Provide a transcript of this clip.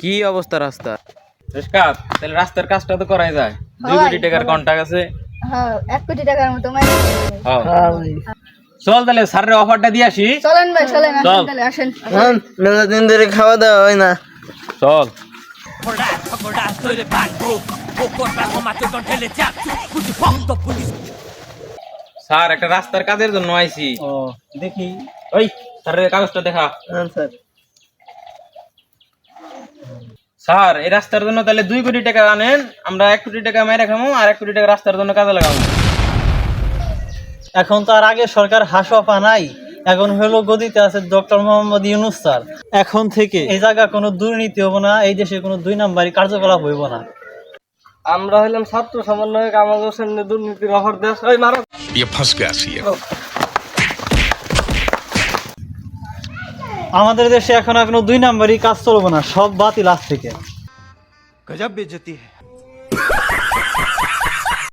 কি অবস্থা রাস্তা? রেশকাত তাহলে রাস্তার কাজটা তো করাই যায়। দুই কোটি টাকার হয়। কন্টাক্ট আছে। হ্যাঁ এক কোটি টাকার মতো। হ্যাঁ। চল তাহলে স্যারের অফারটা দিয়ে আসি। চলেন ভাই চলেন আসেন তাহলে আসেন। মেলা দিন ধরে খাওয়া দাওয়া হয় না। চল। স্যার একটা রাস্তার কাজের জন্য আইছি। ও দেখি। ওই স্যারের কাগজটা দেখা। হ্যাঁ স্যার। স্যার এই রাস্তার জন্য তাহলে দুই কোটি টাকা আনেন আমরা এক কোটি টাকা মেরে খামো আর এক কোটি টাকা রাস্তার জন্য কাজে লাগাবো। এখন তো আর আগে সরকার হাসপা নাই এখন হলো গদিতে আছে ডক্টর মোহাম্মদ ইউনুস স্যার। এখন থেকে এই জায়গা কোনো দুর্নীতি হব না এই দেশে কোনো দুই নাম্বারই কার্যকলাপ হইব না। আমরা হইলাম ছাত্র সমন্বয়ক আমাদের সামনে দুর্নীতির অফার দেশ ওই মারো। আমাদের দেশে এখন এখনও দুই নাম্বারই কাজ চলবে না, সব বাতিল আজ থেকে। গজব বেজতি হ্যাঁ